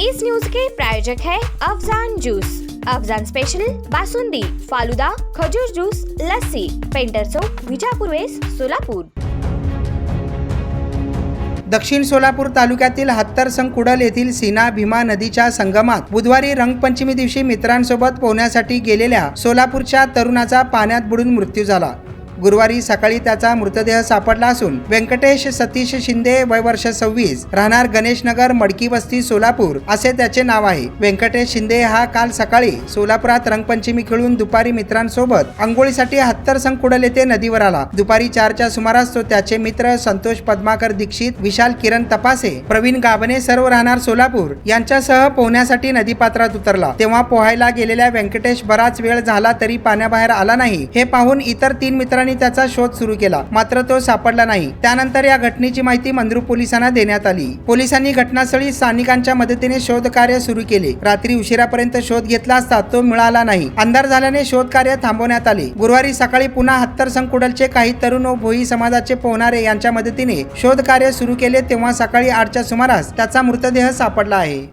इस news के प्रायोजक है अफजान जूस। अफजान स्पेशल बासुंदी फालुदा खजूर जूस लस्सी पेंटर चौक विजापूर वेस सोलापूर। दक्षिण सोलापूर तालुक्यातील हत्तर कुडल येथील सीना भीमा नदीच्या संगमात बुधवारी रंगपंचमी दिवशी मित्रांसोबत पोहण्यासाठी गेलेल्या सोलापूरच्या तरुणाचा पाण्यात बुडून मृत्यू झाला. गुरुवारी सकाळी त्याचा मृतदेह सापडला असून व्यंकटेश सतीश शिंदे वय वर्ष सव्वीस राहणार गणेशनगर मडकी वस्ती सोलापूर असे त्याचे नाव आहे. व्यंकटेश शिंदे हा काल सकाळी सोलापुरात रंगपंचमी खेळून दुपारी मित्रांसोबत आंघोळीसाठी हत्तर संकुडल येथे नदीवर आला. दुपारी चारच्या सुमारास तो त्याचे मित्र संतोष पद्माकर दीक्षित विशाल किरण तपासे प्रवीण गाभणे सर्व राहणार सोलापूर यांच्यासह पोहण्यासाठी नदीपात्रात उतरला. तेव्हा पोहायला गेलेल्या व्यंकटेश बराच वेळ झाला तरी पाण्याबाहेर आला नाही. हे पाहून इतर तीन मित्रांनी त्याचा शोध सुरू केला. मात्र तो सापडला नाही. त्यानंतर या घटनेची माहिती मंद्रू पोलिसांना देण्यात आली. पोलिसांनी घटनास्थळी स्थानिकांच्या मदतीने शोध कार्य सुरू केले. रात्री उशिरापर्यंत शोध घेतला असता तो मिळाला नाही. अंधार झाल्याने शोध कार्य थांबवण्यात आले. गुरुवारी सकाळी पुन्हा हत्तर संकुडलचे काही तरुण व भोई समाजाचे पोहणारे यांच्या मदतीने शोध कार्य सुरू केले तेव्हा सकाळी आठच्या सुमारास त्याचा मृतदेह सापडला आहे.